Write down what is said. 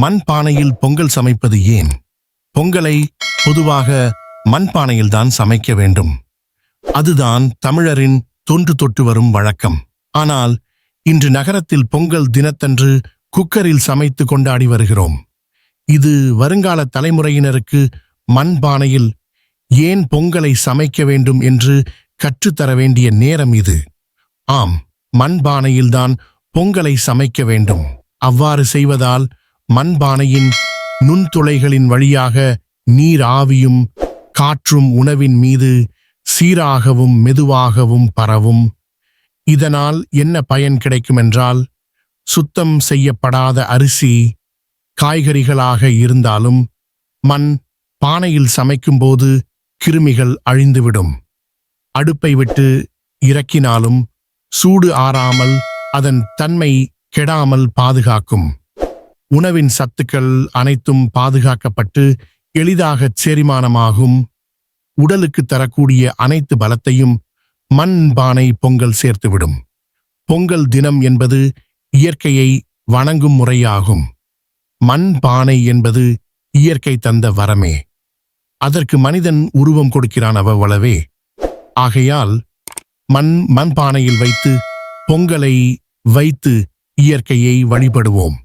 மண் பானையில் பொங்கல் சமைப்பது ஏன்? பொங்கலை பொதுவாக மண்பானையில்தான் சமைக்க வேண்டும். அதுதான் தமிழரின் தொன்று தொட்டு வரும் வழக்கம். ஆனால் இன்று நகரத்தில் பொங்கல் தினத்தன்று குக்கரில் சமைத்து கொண்டாடி வருகிறோம். இது வருங்கால தலைமுறையினருக்கு மண்பானையில் ஏன் பொங்கலை சமைக்க வேண்டும் என்று கற்றுத்தர வேண்டிய நேரம் இது. ஆம் மண்பானையில்தான் பொங்கலை சமைக்க வேண்டும். அவ்வாறு செய்வதால் மண்பானையின் நுண்துளைகளின் வழியாக நீர் ஆவியும் காற்றும் உணவின் மீது சீராகவும் மெதுவாகவும் பரவும். இதனால் என்ன பயன் கிடைக்குமென்றால் சுத்தம் செய்யப்படாத அரிசி காய்கறிகளாக இருந்தாலும் மண் பானையில் சமைக்கும்போது கிருமிகள் அழிந்துவிடும். அடுப்பை விட்டு இறக்கினாலும் சூடு ஆறாமல் அதன் தன்மை கெடாமல் பாதுகாக்கும். உணவின் சத்துக்கள் அனைத்தும் பாதுகாக்கப்பட்டு எளிதாக செரிமானமாகும். உடலுக்கு தரக்கூடிய அனைத்து பலத்தையும் மண் பானை பொங்கல் சேர்த்துவிடும். பொங்கல் தினம் என்பது இயற்கையை வணங்கும் முறையாகும். மண் பானை என்பது இயற்கை தந்த வரமே. அதற்கு மனிதன் உருவம் கொடுக்கிறான் அவ்வளவே. ஆகையால் மண் மண்பானையில் வைத்து பொங்கலை வைத்து இயற்கையை வழிபடுவோம்.